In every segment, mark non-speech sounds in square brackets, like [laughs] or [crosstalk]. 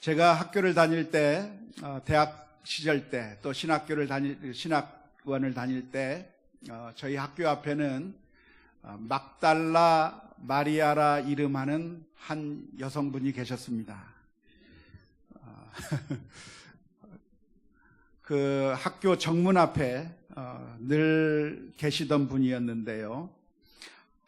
제가 학교를 다닐 때, 어, 대학 시절 때, 또 신학교를 다닐, 신학원을 다닐 때, 어, 저희 학교 앞에는 어, 막달라 마리아라 이름하는 한 여성분이 계셨습니다. 어, [laughs] 그 학교 정문 앞에 어, 늘 계시던 분이었는데요.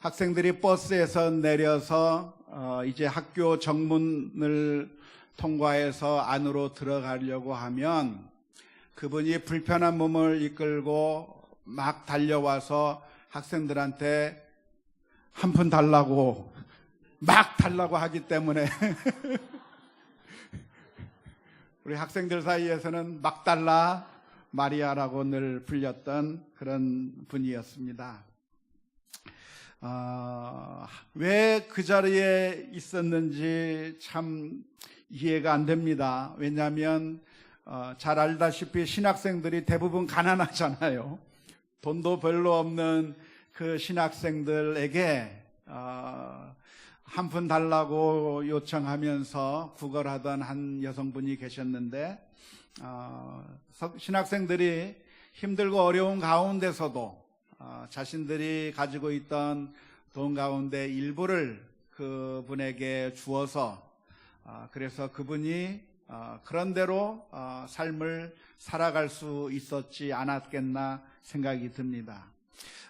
학생들이 버스에서 내려서 어, 이제 학교 정문을 통과해서 안으로 들어가려고 하면 그분이 불편한 몸을 이끌고 막 달려와서 학생들한테 한 푼 달라고 막 달라고 하기 때문에 [laughs] 우리 학생들 사이에서는 막 달라 마리아라고 늘 불렸던 그런 분이었습니다. 어, 왜 그 자리에 있었는지 참 이해가 안 됩니다. 왜냐하면 어, 잘 알다시피 신학생들이 대부분 가난하잖아요. 돈도 별로 없는 그 신학생들에게 어, 한푼 달라고 요청하면서 구걸하던 한 여성분이 계셨는데 어, 서- 신학생들이 힘들고 어려운 가운데서도 어, 자신들이 가지고 있던 돈 가운데 일부를 그분에게 주어서 어, 그래서 그분이 어, 그런대로 어, 삶을 살아갈 수 있었지 않았겠나 생각이 듭니다.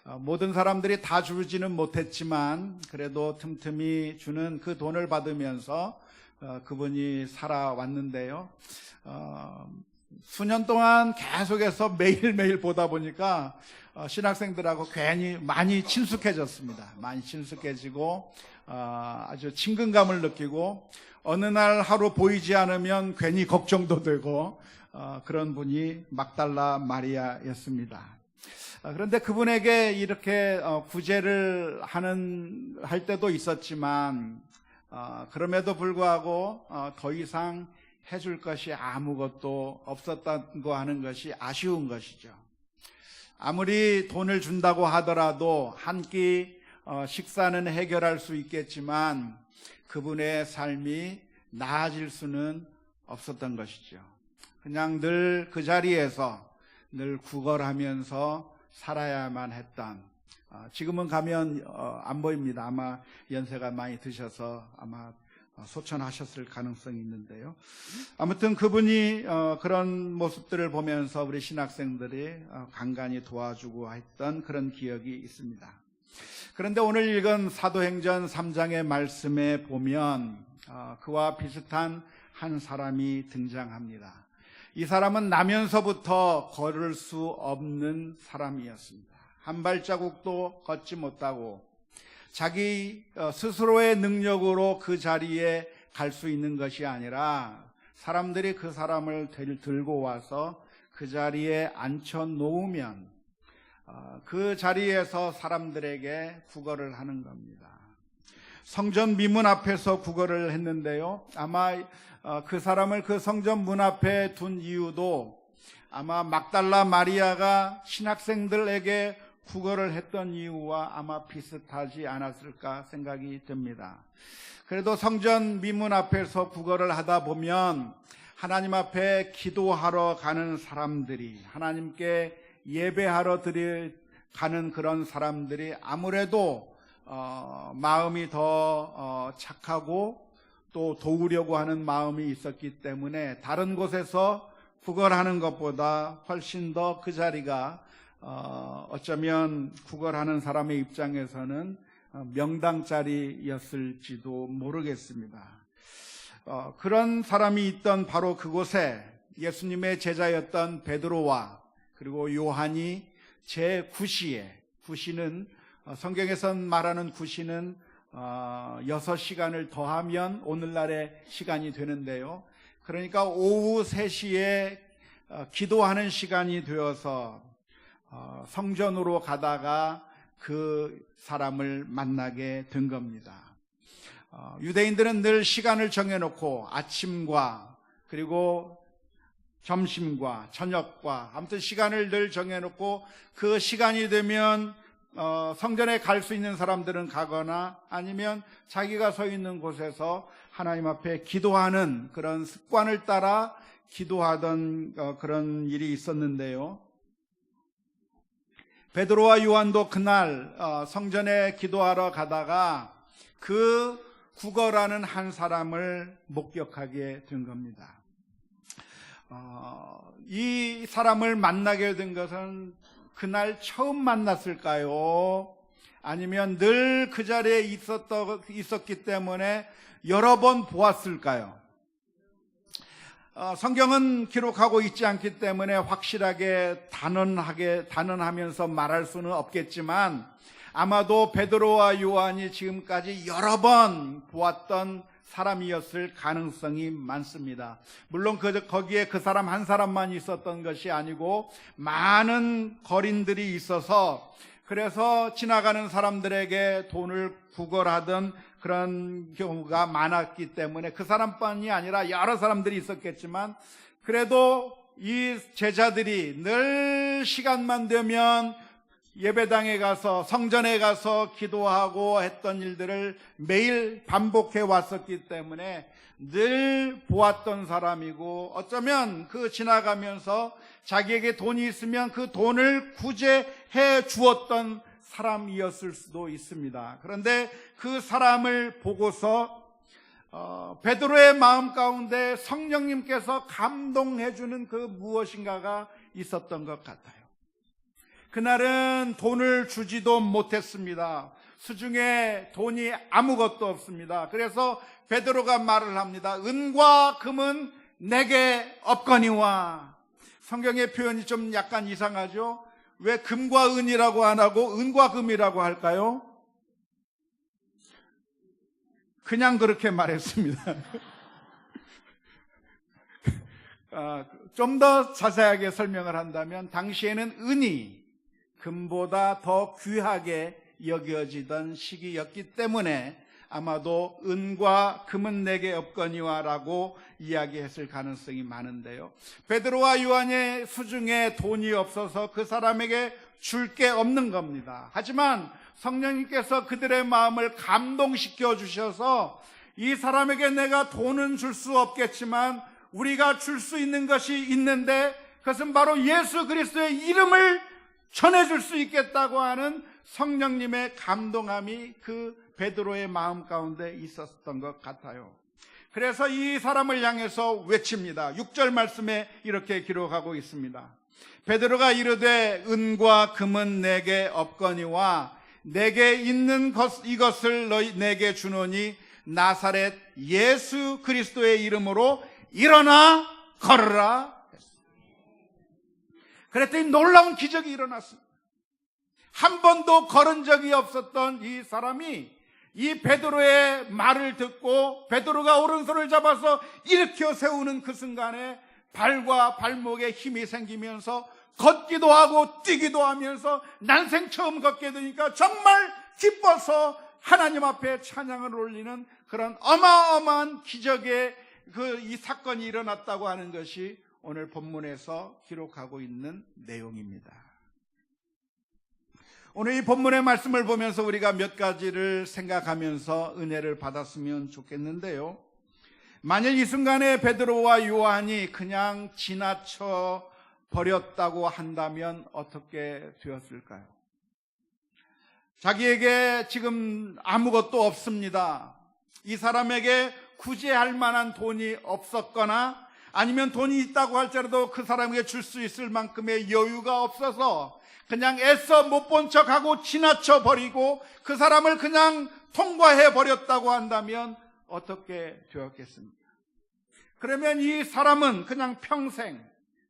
어, 모든 사람들이 다 주지는 못했지만 그래도 틈틈이 주는 그 돈을 받으면서 어, 그분이 살아왔는데요. 어, 수년 동안 계속해서 매일매일 보다 보니까 어, 신학생들하고 괜히 많이 친숙해졌습니다. 많이 친숙해지고 어, 아주 친근감을 느끼고 어느 날 하루 보이지 않으면 괜히 걱정도 되고 어, 그런 분이 막달라 마리아였습니다. 아, 그런데 그분에게 이렇게 어, 구제를 하는 할 때도 있었지만 어, 그럼에도 불구하고 어, 더 이상 해줄 것이 아무것도 없었다고 하는 것이 아쉬운 것이죠. 아무리 돈을 준다고 하더라도 한끼 어, 식사는 해결할 수 있겠지만 그분의 삶이 나아질 수는 없었던 것이죠. 그냥 늘 그 자리에서 늘 구걸하면서 살아야만 했던 어, 지금은 가면 어, 안 보입니다. 아마 연세가 많이 드셔서 아마 어, 소천하셨을 가능성이 있는데요. 아무튼 그분이 어, 그런 모습들을 보면서 우리 신학생들이 어, 간간히 도와주고 했던 그런 기억이 있습니다. 그런데 오늘 읽은 사도행전 3장의 말씀에 보면 어, 그와 비슷한 한 사람이 등장합니다. 이 사람은 나면서부터 걸을 수 없는 사람이었습니다. 한 발자국도 걷지 못하고 자기 어, 스스로의 능력으로 그 자리에 갈 수 있는 것이 아니라 사람들이 그 사람을 들- 들고 와서 그 자리에 앉혀 놓으면 어, 그 자리에서 사람들에게 구걸을 하는 겁니다. 성전 미문 앞에서 구걸을 했는데요. 아마 어, 그 사람을 그 성전 문 앞에 둔 이유도 아마 막달라 마리아가 신학생들에게 구걸을 했던 이유와 아마 비슷하지 않았을까 생각이 듭니다. 그래도 성전 미문 앞에서 구걸을 하다 보면 하나님 앞에 기도하러 가는 사람들이 하나님께 예배하러 들이 가는 그런 사람들이 아무래도 어, 마음이 더 어, 착하고 또 도우려고 하는 마음이 있었기 때문에 다른 곳에서 구걸하는 것보다 훨씬 더 그 자리가 어, 어쩌면 구걸하는 사람의 입장에서는 어, 명당 자리였을지도 모르겠습니다. 어, 그런 사람이 있던 바로 그곳에 예수님의 제자였던 베드로와 그리고 요한이 제 구시에 구시는 어, 성경에선 말하는 구시는 어, 6시간을 더하면 오늘날의 시간이 되는데요. 그러니까 오후 3시에 어, 기도하는 시간이 되어서 어, 성전으로 가다가 그 사람을 만나게 된 겁니다. 어, 유대인들은 늘 시간을 정해놓고 아침과 그리고 점심과 저녁과 아무튼 시간을 늘 정해놓고 그 시간이 되면 어, 성전에 갈 수 있는 사람들은 가거나 아니면 자기가 서 있는 곳에서 하나님 앞에 기도하는 그런 습관을 따라 기도하던 어, 그런 일이 있었는데요. 베드로와 요한도 그날 어, 성전에 기도하러 가다가 그 구거라는 한 사람을 목격하게 된 겁니다. 어, 이 사람을 만나게 된 것은 그날 처음 만났을까요? 아니면 늘 그 자리에 있었더, 있었기 때문에 여러 번 보았을까요? 어, 성경은 기록하고 있지 않기 때문에 확실하게 단언하게 단언하면서 말할 수는 없겠지만 아마도 베드로와 요한이 지금까지 여러 번 보았던 사람이었을 가능성이 많습니다. 물론 그, 거기에 그 사람 한 사람만 있었던 것이 아니고 많은 거린들이 있어서 그래서 지나가는 사람들에게 돈을 구걸하던 그런 경우가 많았기 때문에 그 사람뿐이 아니라 여러 사람들이 있었겠지만 그래도 이 제자들이 늘 시간만 되면 예배당에 가서 성전에 가서 기도하고 했던 일들을 매일 반복해 왔었기 때문에 늘 보았던 사람이고 어쩌면 그 지나가면서 자기에게 돈이 있으면 그 돈을 구제해 주었던 사람이었을 수도 있습니다. 그런데 그 사람을 보고서 어, 베드로의 마음 가운데 성령님께서 감동해 주는 그 무엇인가가 있었던 것 같아요. 그날은 돈을 주지도 못했습니다. 수중에 돈이 아무것도 없습니다. 그래서 베드로가 말을 합니다. 은과 금은 내게 없거니와. 성경의 표현이 좀 약간 이상하죠? 왜 금과 은이라고 안 하고 은과 금이라고 할까요? 그냥 그렇게 말했습니다. [laughs] 아, 좀더 자세하게 설명을 한다면 당시에는 은이 금보다 더 귀하게 여겨지던 시기였기 때문에 아마도 은과 금은 내게 없거니와라고 이야기했을 가능성이 많은데요. 베드로와 요한의 수중에 돈이 없어서 그 사람에게 줄 게 없는 겁니다. 하지만 성령님께서 그들의 마음을 감동시켜 주셔서 이 사람에게 내가 돈은 줄 수 없겠지만 우리가 줄 수 있는 것이 있는데 그것은 바로 예수 그리스도의 이름을 전해줄 수 있겠다고 하는 성령님의 감동함이 그 베드로의 마음 가운데 있었던 것 같아요. 그래서 이 사람을 향해서 외칩니다. 6절 말씀에 이렇게 기록하고 있습니다. 베드로가 이르되 은과 금은 내게 없거니와 내게 있는 것, 이것을 너희 내게 주노니 나사렛 예수 그리스도의 이름으로 일어나 걸으라. 그랬더니 놀라운 기적이 일어났습니다. 한 번도 걸은 적이 없었던 이 사람이 이 베드로의 말을 듣고 베드로가 오른손을 잡아서 일으켜 세우는 그 순간에 발과 발목에 힘이 생기면서 걷기도 하고 뛰기도 하면서 난생 처음 걷게 되니까 정말 기뻐서 하나님 앞에 찬양을 올리는 그런 어마어마한 기적의 그 이 사건이 일어났다고 하는 것이 오늘 본문에서 기록하고 있는 내용입니다. 오늘 이 본문의 말씀을 보면서 우리가 몇 가지를 생각하면서 은혜를 받았으면 좋겠는데요. 만일 이 순간에 베드로와 요한이 그냥 지나쳐 버렸다고 한다면 어떻게 되었을까요? 자기에게 지금 아무것도 없습니다. 이 사람에게 구제할 만한 돈이 없었거나 아니면 돈이 있다고 할지라도 그 사람에게 줄 수 있을 만큼의 여유가 없어서 그냥 애써 못 본 척하고 지나쳐 버리고 그 사람을 그냥 통과해 버렸다고 한다면 어떻게 되었겠습니까? 그러면 이 사람은 그냥 평생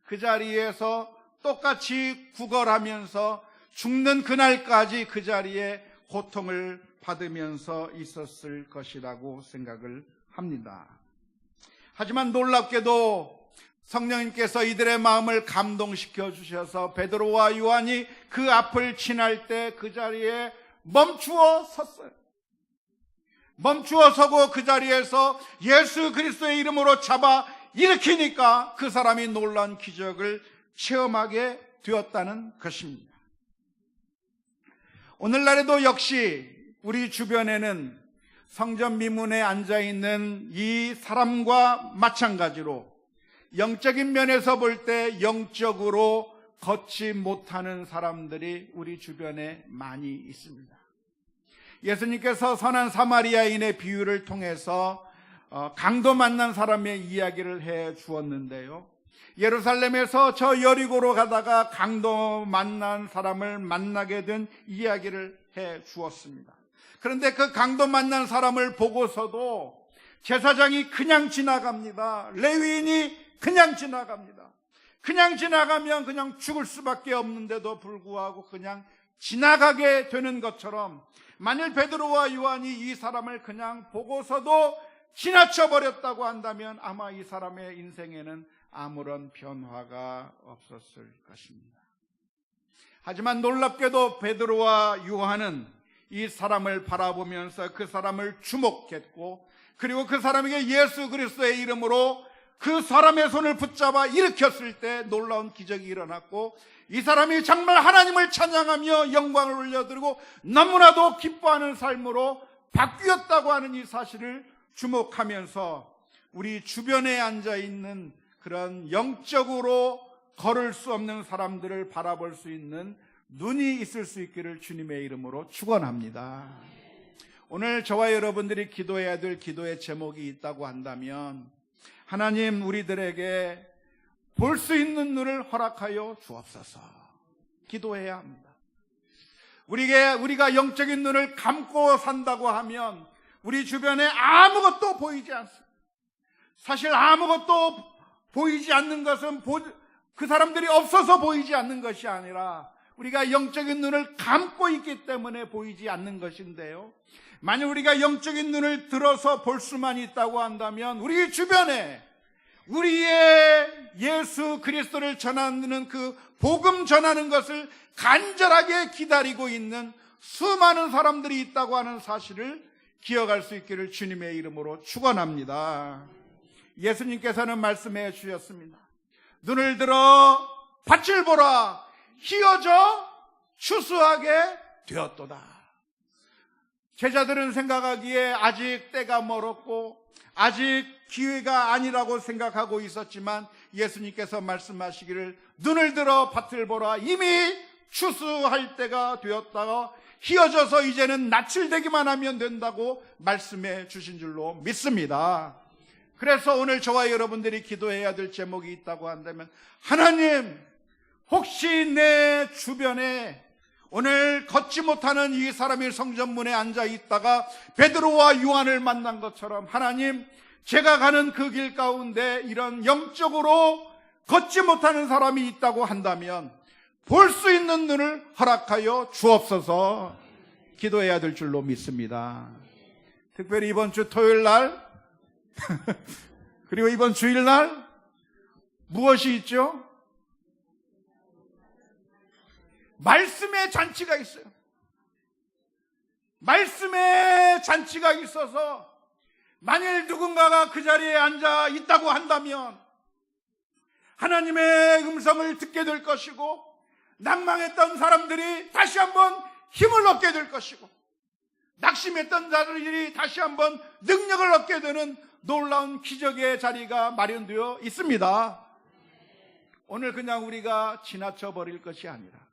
그 자리에서 똑같이 구걸하면서 죽는 그날까지 그 자리에 고통을 받으면서 있었을 것이라고 생각을 합니다. 하지만 놀랍게도 성령님께서 이들의 마음을 감동시켜 주셔서 베드로와 요한이 그 앞을 지날 때 그 자리에 멈추어 섰어요. 멈추어 서고 그 자리에서 예수 그리스도의 이름으로 잡아 일으키니까 그 사람이 놀란 기적을 체험하게 되었다는 것입니다. 오늘날에도 역시 우리 주변에는 성전 미문에 앉아 있는 이 사람과 마찬가지로 영적인 면에서 볼 때 영적으로 걷지 못하는 사람들이 우리 주변에 많이 있습니다. 예수님께서 선한 사마리아인의 비유를 통해서 어, 강도 만난 사람의 이야기를 해 주었는데요. 예루살렘에서 저 여리고로 가다가 강도 만난 사람을 만나게 된 이야기를 해 주었습니다. 그런데 그 강도 만난 사람을 보고서도 제사장이 그냥 지나갑니다. 레위인이 그냥 지나갑니다. 그냥 지나가면 그냥 죽을 수밖에 없는데도 불구하고 그냥 지나가게 되는 것처럼 만일 베드로와 요한이 이 사람을 그냥 보고서도 지나쳐 버렸다고 한다면 아마 이 사람의 인생에는 아무런 변화가 없었을 것입니다. 하지만 놀랍게도 베드로와 요한은 이 사람을 바라보면서 그 사람을 주목했고 그리고 그 사람에게 예수 그리스도의 이름으로 그 사람의 손을 붙잡아 일으켰을 때 놀라운 기적이 일어났고 이 사람이 정말 하나님을 찬양하며 영광을 올려드리고 너무나도 기뻐하는 삶으로 바뀌었다고 하는 이 사실을 주목하면서 우리 주변에 앉아 있는 그런 영적으로 걸을 수 없는 사람들을 바라볼 수 있는 눈이 있을 수 있기를 주님의 이름으로 축원합니다. 오늘 저와 여러분들이 기도해야 될 기도의 제목이 있다고 한다면 하나님 우리들에게 볼 수 있는 눈을 허락하여 주옵소서. 기도해야 합니다. 우리가 우리가 영적인 눈을 감고 산다고 하면 우리 주변에 아무것도 보이지 않습니다. 사실 아무것도 보이지 않는 것은 보- 그 사람들이 없어서 보이지 않는 것이 아니라 우리가 영적인 눈을 감고 있기 때문에 보이지 않는 것인데요. 만약 우리가 영적인 눈을 들어서 볼 수만 있다고 한다면 우리 주변에 우리의 예수 그리스도를 전하는 그 복음 전하는 것을 간절하게 기다리고 있는 수많은 사람들이 있다고 하는 사실을 기억할 수 있기를 주님의 이름으로 축원합니다. 예수님께서는 말씀해 주셨습니다. 눈을 들어 밭을 보라 희어져 추수하게 되었도다. 제자들은 생각하기에 아직 때가 멀었고 아직 기회가 아니라고 생각하고 있었지만 예수님께서 말씀하시기를 눈을 들어 밭을 보라 이미 추수할 때가 되었다가 희어져서 이제는 낯을 대기만 하면 된다고 말씀해 주신 줄로 믿습니다. 그래서 오늘 저와 여러분들이 기도해야 될 제목이 있다고 한다면 하나님 혹시 내 주변에 오늘 걷지 못하는 이 사람이 성전문에 앉아 있다가 베드로와 요한을 만난 것처럼 하나님 제가 가는 그 길 가운데 이런 영적으로 걷지 못하는 사람이 있다고 한다면 볼 수 있는 눈을 허락하여 주옵소서 기도해야 될 줄로 믿습니다. 특별히 이번 주 토요일 날 [laughs] 그리고 이번 주일 날 무엇이 있죠? 말씀의 잔치가 있어요. 말씀의 잔치가 있어서 만일 누군가가 그 자리에 앉아 있다고 한다면 하나님의 음성을 듣게 될 것이고 낭망했던 사람들이 다시 한번 힘을 얻게 될 것이고 낙심했던 자들이 다시 한번 능력을 얻게 되는 놀라운 기적의 자리가 마련되어 있습니다. 오늘 그냥 우리가 지나쳐 버릴 것이 아니라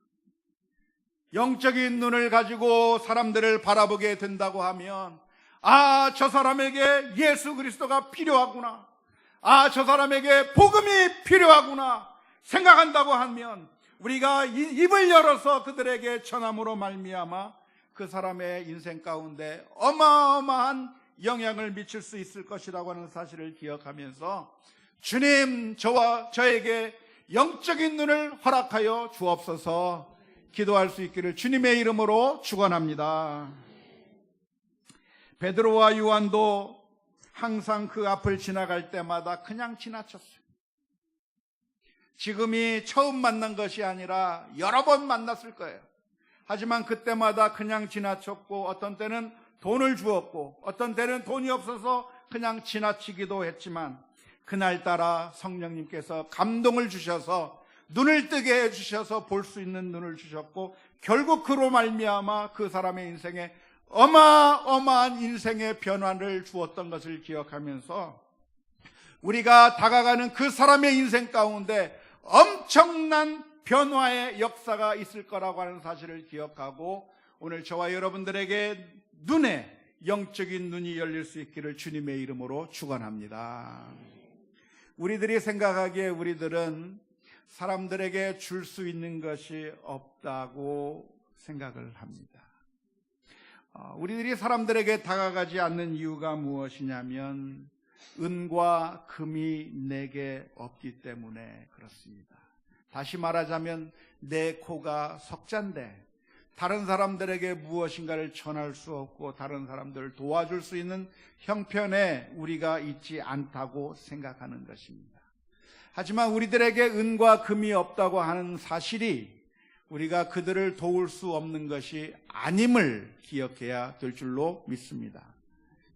영적인 눈을 가지고 사람들을 바라보게 된다고 하면 아, 저 사람에게 예수 그리스도가 필요하구나. 아, 저 사람에게 복음이 필요하구나. 생각한다고 하면 우리가 이- 입을 열어서 그들에게 전함으로 말미암아 그 사람의 인생 가운데 어마어마한 영향을 미칠 수 있을 것이라고 하는 사실을 기억하면서 주님 저와 저에게 영적인 눈을 허락하여 주옵소서 기도할 수 있기를 주님의 이름으로 축원합니다. 베드로와 요한도 항상 그 앞을 지나갈 때마다 그냥 지나쳤어요. 지금이 처음 만난 것이 아니라 여러 번 만났을 거예요. 하지만 그때마다 그냥 지나쳤고 어떤 때는 돈을 주었고 어떤 때는 돈이 없어서 그냥 지나치기도 했지만 그날따라 성령님께서 감동을 주셔서 눈을 뜨게 해주셔서 볼 수 있는 눈을 주셨고 결국 그로 말미암아 그 사람의 인생에 어마어마한 인생의 변화를 주었던 것을 기억하면서 우리가 다가가는 그 사람의 인생 가운데 엄청난 변화의 역사가 있을 거라고 하는 사실을 기억하고 오늘 저와 여러분들에게 눈에 영적인 눈이 열릴 수 있기를 주님의 이름으로 축원합니다. 우리들이 생각하기에 우리들은 사람들에게 줄 수 있는 것이 없다고 생각을 합니다. 어, 우리들이 사람들에게 다가가지 않는 이유가 무엇이냐면 은과 금이 내게 없기 때문에 그렇습니다. 다시 말하자면 내 코가 석잔데 다른 사람들에게 무엇인가를 전할 수 없고 다른 사람들을 도와줄 수 있는 형편에 우리가 있지 않다고 생각하는 것입니다. 하지만 우리들에게 은과 금이 없다고 하는 사실이 우리가 그들을 도울 수 없는 것이 아님을 기억해야 될 줄로 믿습니다.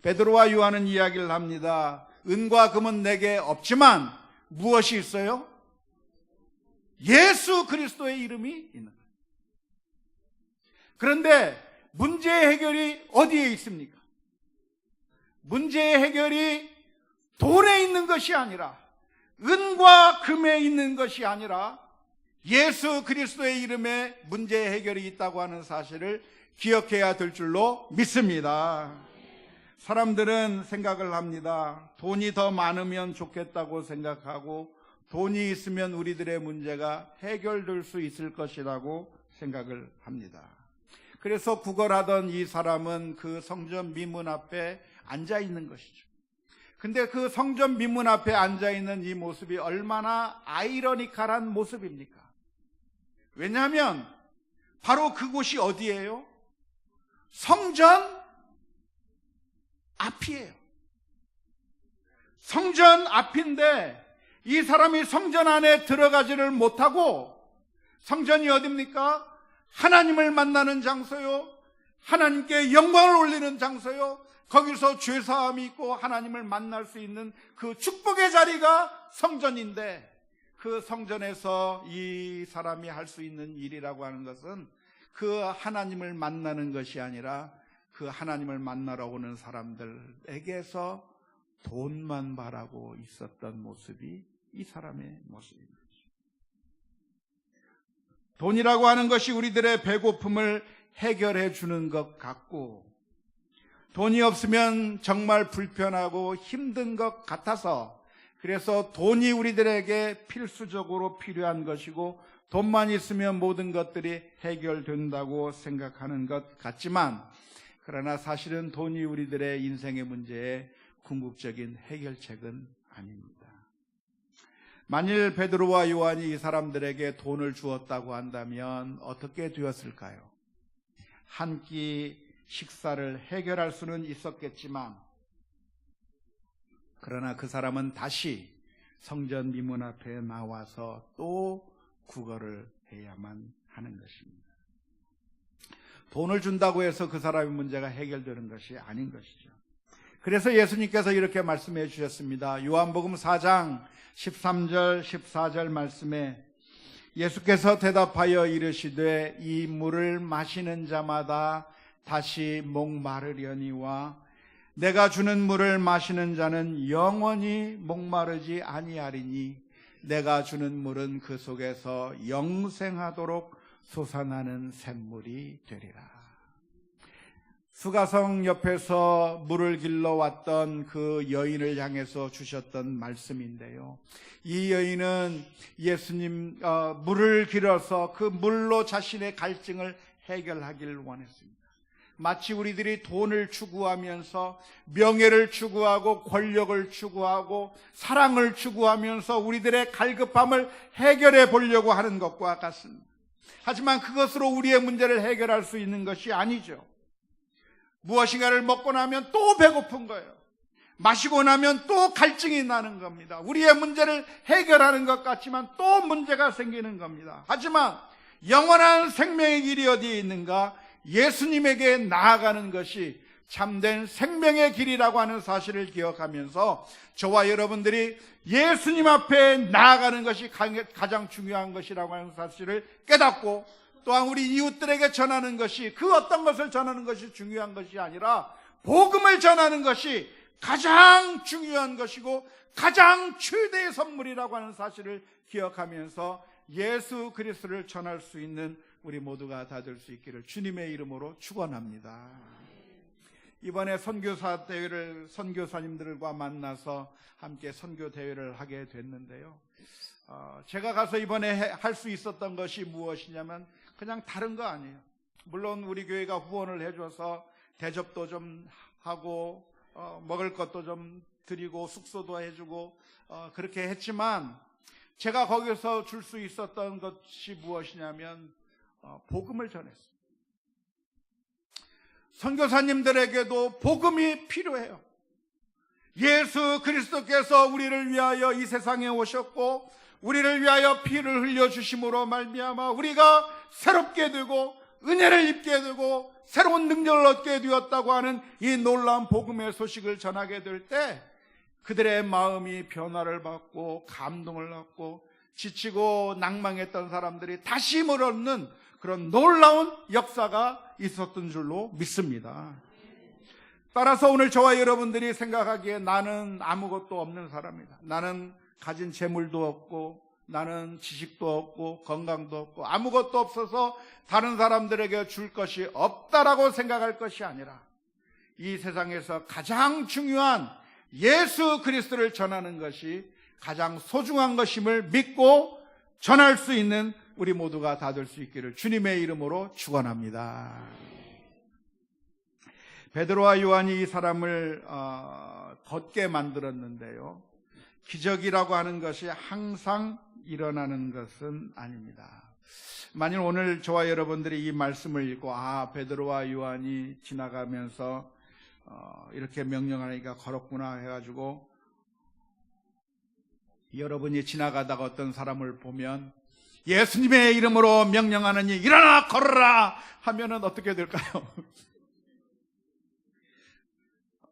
베드로와 요한은 이야기를 합니다. 은과 금은 내게 없지만 무엇이 있어요? 예수 그리스도의 이름이 있는. 그런데 문제의 해결이 어디에 있습니까? 문제의 해결이 돈에 있는 것이 아니라 은과 금에 있는 것이 아니라 예수 그리스도의 이름에 문제의 해결이 있다고 하는 사실을 기억해야 될 줄로 믿습니다. 사람들은 생각을 합니다. 돈이 더 많으면 좋겠다고 생각하고 돈이 있으면 우리들의 문제가 해결될 수 있을 것이라고 생각을 합니다. 그래서 구걸하던 이 사람은 그 성전 미문 앞에 앉아 있는 것이죠. 근데 그 성전 미문 앞에 앉아 있는 이 모습이 얼마나 아이러니컬한 모습입니까? 왜냐하면 바로 그곳이 어디예요? 성전 앞이에요. 성전 앞인데 이 사람이 성전 안에 들어가지를 못하고 성전이 어딥니까? 하나님을 만나는 장소요. 하나님께 영광을 올리는 장소요. 거기서 죄사함이 있고 하나님을 만날 수 있는 그 축복의 자리가 성전인데 그 성전에서 이 사람이 할 수 있는 일이라고 하는 것은 그 하나님을 만나는 것이 아니라 그 하나님을 만나러 오는 사람들에게서 돈만 바라고 있었던 모습이 이 사람의 모습입니다. 돈이라고 하는 것이 우리들의 배고픔을 해결해 주는 것 같고 돈이 없으면 정말 불편하고 힘든 것 같아서 그래서 돈이 우리들에게 필수적으로 필요한 것이고 돈만 있으면 모든 것들이 해결된다고 생각하는 것 같지만 그러나 사실은 돈이 우리들의 인생의 문제에 궁극적인 해결책은 아닙니다. 만일 베드로와 요한이 이 사람들에게 돈을 주었다고 한다면 어떻게 되었을까요? 한 끼 식사를 해결할 수는 있었겠지만 그러나 그 사람은 다시 성전 미문 앞에 나와서 또 구걸을 해야만 하는 것입니다. 돈을 준다고 해서 그 사람의 문제가 해결되는 것이 아닌 것이죠. 그래서 예수님께서 이렇게 말씀해 주셨습니다. 요한복음 4장 13절, 14절 말씀에 예수께서 대답하여 이르시되 이 물을 마시는 자마다 다시 목마르려니와 내가 주는 물을 마시는 자는 영원히 목마르지 아니하리니 내가 주는 물은 그 속에서 영생하도록 솟아나는 샘물이 되리라. 수가성 옆에서 물을 길러 왔던 그 여인을 향해서 주셨던 말씀인데요. 이 여인은 예수님 어, 물을 길어서 그 물로 자신의 갈증을 해결하기를 원했습니다. 마치 우리들이 돈을 추구하면서 명예를 추구하고 권력을 추구하고 사랑을 추구하면서 우리들의 갈급함을 해결해 보려고 하는 것과 같습니다. 하지만 그것으로 우리의 문제를 해결할 수 있는 것이 아니죠. 무엇인가를 먹고 나면 또 배고픈 거예요. 마시고 나면 또 갈증이 나는 겁니다. 우리의 문제를 해결하는 것 같지만 또 문제가 생기는 겁니다. 하지만 영원한 생명의 길이 어디에 있는가? 예수님에게 나아가는 것이 참된 생명의 길이라고 하는 사실을 기억하면서 저와 여러분들이 예수님 앞에 나아가는 것이 가장 중요한 것이라고 하는 사실을 깨닫고 또한 우리 이웃들에게 전하는 것이 그 어떤 것을 전하는 것이 중요한 것이 아니라 복음을 전하는 것이 가장 중요한 것이고 가장 최대의 선물이라고 하는 사실을 기억하면서 예수 그리스도를 전할 수 있는 우리 모두가 다 될 수 있기를 주님의 이름으로 축원합니다. 이번에 선교사 대회를 선교사님들과 만나서 함께 선교 대회를 하게 됐는데요. 어, 제가 가서 이번에 할 수 있었던 것이 무엇이냐면 그냥 다른 거 아니에요. 물론 우리 교회가 후원을 해줘서 대접도 좀 하고 어, 먹을 것도 좀 드리고 숙소도 해주고 어, 그렇게 했지만 제가 거기서 줄 수 있었던 것이 무엇이냐면 어, 복음을 전했어요. 선교사님들에게도 복음이 필요해요. 예수 그리스도께서 우리를 위하여 이 세상에 오셨고 우리를 위하여 피를 흘려 주심으로 말미암아 우리가 새롭게 되고 은혜를 입게 되고 새로운 능력을 얻게 되었다고 하는 이 놀라운 복음의 소식을 전하게 될 때 그들의 마음이 변화를 받고 감동을 받고 지치고 낭망했던 사람들이 다시 힘을 얻는 그런 놀라운 역사가 있었던 줄로 믿습니다. 따라서 오늘 저와 여러분들이 생각하기에 나는 아무것도 없는 사람이다. 나는 가진 재물도 없고 나는 지식도 없고 건강도 없고 아무것도 없어서 다른 사람들에게 줄 것이 없다라고 생각할 것이 아니라 이 세상에서 가장 중요한 예수 그리스도를 전하는 것이 가장 소중한 것임을 믿고 전할 수 있는 우리 모두가 다 될 수 있기를 주님의 이름으로 축원합니다. 베드로와 요한이 이 사람을 어, 걷게 만들었는데요. 기적이라고 하는 것이 항상 일어나는 것은 아닙니다. 만일 오늘 저와 여러분들이 이 말씀을 읽고 아 베드로와 요한이 지나가면서 어, 이렇게 명령하니까 걸었구나 해가지고 여러분이 지나가다가 어떤 사람을 보면 예수님의 이름으로 명령하느니 일어나 걸어라 하면은 어떻게 될까요? [laughs]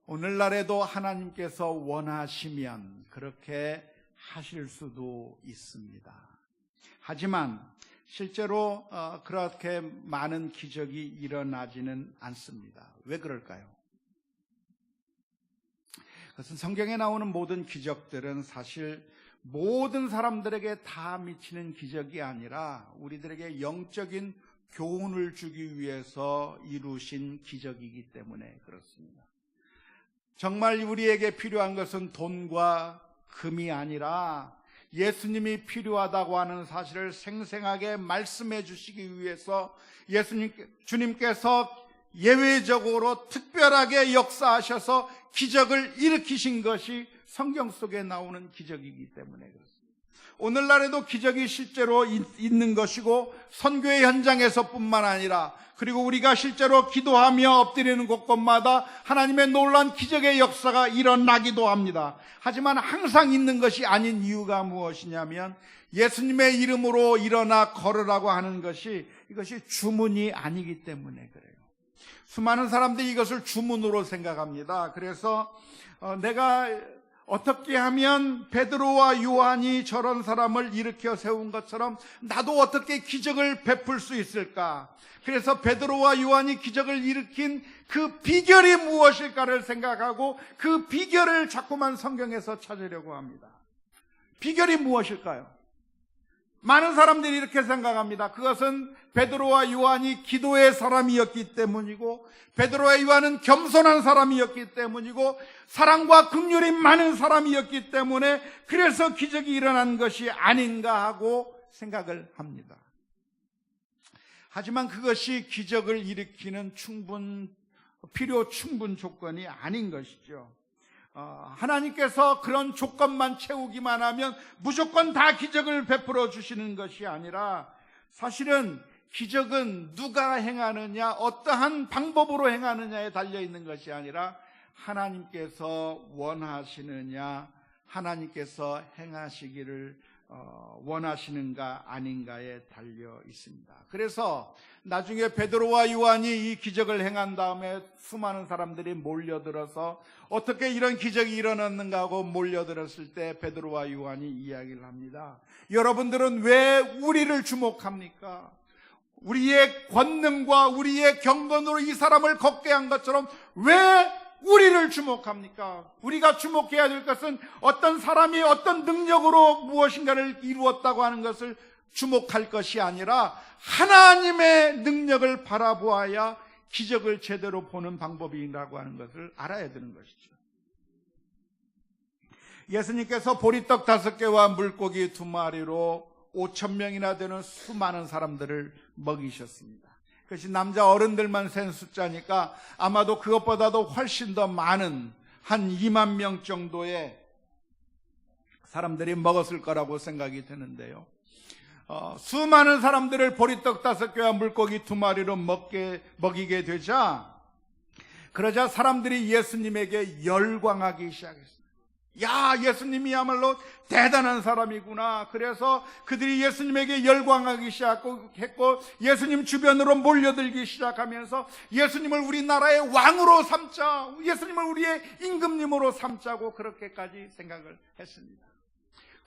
오늘날에도 하나님께서 원하시면 그렇게 하실 수도 있습니다. 하지만 실제로 어, 그렇게 많은 기적이 일어나지는 않습니다. 왜 그럴까요? 그것은 성경에 나오는 모든 기적들은 사실 모든 사람들에게 다 미치는 기적이 아니라 우리들에게 영적인 교훈을 주기 위해서 이루신 기적이기 때문에 그렇습니다. 정말 우리에게 필요한 것은 돈과 금이 아니라 예수님이 필요하다고 하는 사실을 생생하게 말씀해 주시기 위해서 예수님, 주님께서 예외적으로 특별하게 역사하셔서 기적을 일으키신 것이 성경 속에 나오는 기적이기 때문에 그렇습니다. 오늘날에도 기적이 실제로 있는 것이고 선교의 현장에서뿐만 아니라 그리고 우리가 실제로 기도하며 엎드리는 곳곳마다 하나님의 놀란 기적의 역사가 일어나기도 합니다. 하지만 항상 있는 것이 아닌 이유가 무엇이냐면 예수님의 이름으로 일어나 걸으라고 하는 것이 이것이 주문이 아니기 때문에 그래요. 수많은 사람들이 이것을 주문으로 생각합니다. 그래서 어, 내가 어떻게 하면 베드로와 요한이 저런 사람을 일으켜 세운 것처럼 나도 어떻게 기적을 베풀 수 있을까? 그래서 베드로와 요한이 기적을 일으킨 그 비결이 무엇일까를 생각하고 그 비결을 자꾸만 성경에서 찾으려고 합니다. 비결이 무엇일까요? 많은 사람들이 이렇게 생각합니다. 그것은 베드로와 요한이 기도의 사람이었기 때문이고 베드로와 요한은 겸손한 사람이었기 때문이고 사랑과 극률이 많은 사람이었기 때문에 그래서 기적이 일어난 것이 아닌가 하고 생각을 합니다. 하지만 그것이 기적을 일으키는 충분 필요 충분 조건이 아닌 것이죠. 어, 하나님께서 그런 조건만 채우기만 하면 무조건 다 기적을 베풀어 주시는 것이 아니라 사실은 기적은 누가 행하느냐, 어떠한 방법으로 행하느냐에 달려 있는 것이 아니라 하나님께서 원하시느냐, 하나님께서 행하시기를 어, 원하시는가 아닌가에 달려 있습니다. 그래서 나중에 베드로와 요한이 이 기적을 행한 다음에 수많은 사람들이 몰려들어서 어떻게 이런 기적이 일어났는가 하고 몰려들었을 때 베드로와 요한이 이야기를 합니다. 여러분들은 왜 우리를 주목합니까? 우리의 권능과 우리의 경건으로 이 사람을 걷게 한 것처럼 왜 우리를 주목합니까? 우리가 주목해야 될 것은 어떤 사람이 어떤 능력으로 무엇인가를 이루었다고 하는 것을 주목할 것이 아니라 하나님의 능력을 바라보아야 기적을 제대로 보는 방법이라고 하는 것을 알아야 되는 것이죠. 예수님께서 보리떡 다섯 개와 물고기 두 마리로 5천 명이나 되는 수많은 사람들을 먹이셨습니다. 그것이 남자 어른들만 센 숫자니까 아마도 그것보다도 훨씬 더 많은 한 2만 명 정도의 사람들이 먹었을 거라고 생각이 되는데요. 어, 수많은 사람들을 보리떡 다섯 개와 물고기 두 마리로 먹게, 먹이게 되자, 그러자 사람들이 예수님에게 열광하기 시작했어요. 야, 예수님이야말로 대단한 사람이구나. 그래서 그들이 예수님에게 열광하기 시작했고, 예수님 주변으로 몰려들기 시작하면서 예수님을 우리나라의 왕으로 삼자, 예수님을 우리의 임금님으로 삼자고 그렇게까지 생각을 했습니다.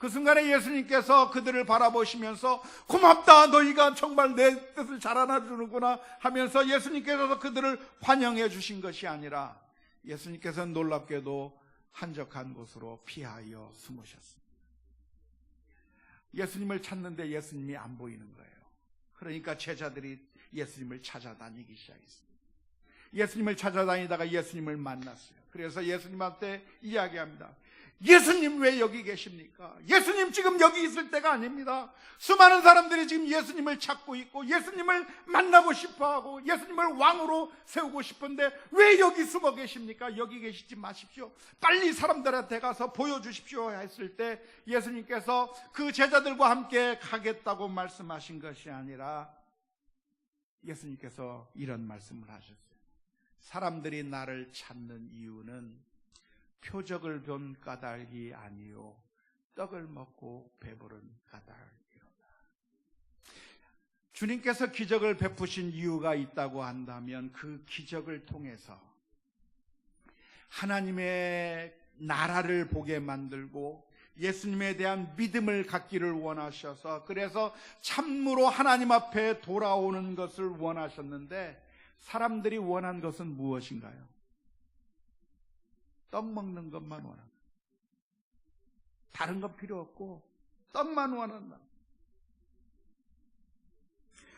그 순간에 예수님께서 그들을 바라보시면서 고맙다 너희가 정말 내 뜻을 잘 알아주는구나 하면서 예수님께서 그들을 환영해 주신 것이 아니라 예수님께서는 놀랍게도 한적한 곳으로 피하여 숨으셨습니다. 예수님을 찾는데 예수님이 안 보이는 거예요. 그러니까 제자들이 예수님을 찾아다니기 시작했습니다. 예수님을 찾아다니다가 예수님을 만났어요. 그래서 예수님한테 이야기합니다. 예수님 왜 여기 계십니까? 예수님 지금 여기 있을 때가 아닙니다. 수많은 사람들이 지금 예수님을 찾고 있고 예수님을 만나고 싶어 하고 예수님을 왕으로 세우고 싶은데 왜 여기 숨어 계십니까? 여기 계시지 마십시오. 빨리 사람들한테 가서 보여주십시오 했을 때 예수님께서 그 제자들과 함께 가겠다고 말씀하신 것이 아니라 예수님께서 이런 말씀을 하셨어요. 사람들이 나를 찾는 이유는 표적을 본 까닭이 아니요 떡을 먹고 배부른 까닭이로다. 주님께서 기적을 베푸신 이유가 있다고 한다면 그 기적을 통해서 하나님의 나라를 보게 만들고 예수님에 대한 믿음을 갖기를 원하셔서 그래서 참으로 하나님 앞에 돌아오는 것을 원하셨는데 사람들이 원한 것은 무엇인가요? 떡 먹는 것만 원한다. 다른 건 필요 없고 떡만 원한다.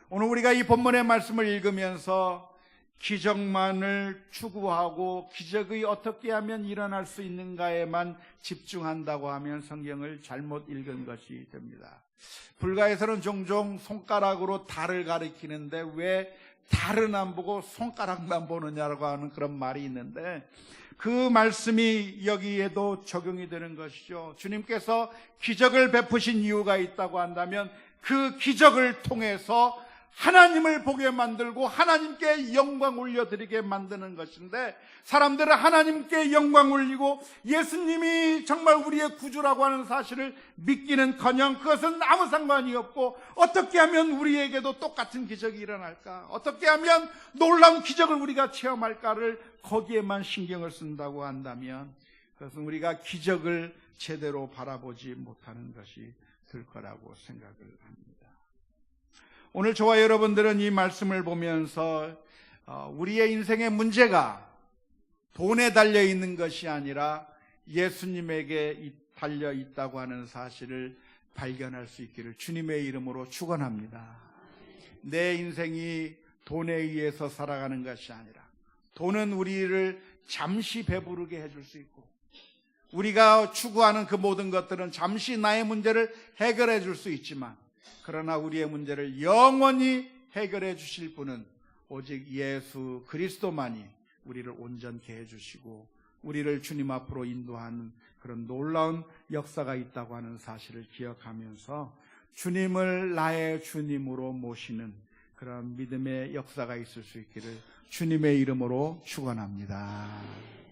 오늘 우리가 이 본문의 말씀을 읽으면서 기적만을 추구하고 기적이 어떻게 하면 일어날 수 있는가에만 집중한다고 하면 성경을 잘못 읽은 것이 됩니다. 불가에서는 종종 손가락으로 달을 가리키는데 왜 달은 안 보고 손가락만 보느냐고 하는 그런 말이 있는데 그 말씀이 여기에도 적용이 되는 것이죠. 주님께서 기적을 베푸신 이유가 있다고 한다면 그 기적을 통해서 하나님을 보게 만들고 하나님께 영광 올려드리게 만드는 것인데 사람들은 하나님께 영광 올리고 예수님이 정말 우리의 구주라고 하는 사실을 믿기는 커녕 그것은 아무 상관이 없고 어떻게 하면 우리에게도 똑같은 기적이 일어날까 어떻게 하면 놀라운 기적을 우리가 체험할까를 거기에만 신경을 쓴다고 한다면 그것은 우리가 기적을 제대로 바라보지 못하는 것이 될 거라고 생각을 합니다. 오늘 저와 여러분들은 이 말씀을 보면서 어, 우리의 인생의 문제가 돈에 달려 있는 것이 아니라 예수님에게 달려 있다고 하는 사실을 발견할 수 있기를 주님의 이름으로 축원합니다. 내 인생이 돈에 의해서 살아가는 것이 아니라 돈은 우리를 잠시 배부르게 해줄 수 있고 우리가 추구하는 그 모든 것들은 잠시 나의 문제를 해결해 줄 수 있지만 그러나 우리의 문제를 영원히 해결해 주실 분은 오직 예수 그리스도만이 우리를 온전케 해주시고 우리를 주님 앞으로 인도하는 그런 놀라운 역사가 있다고 하는 사실을 기억하면서 주님을 나의 주님으로 모시는 그런 믿음의 역사가 있을 수 있기를 주님의 이름으로 축원합니다.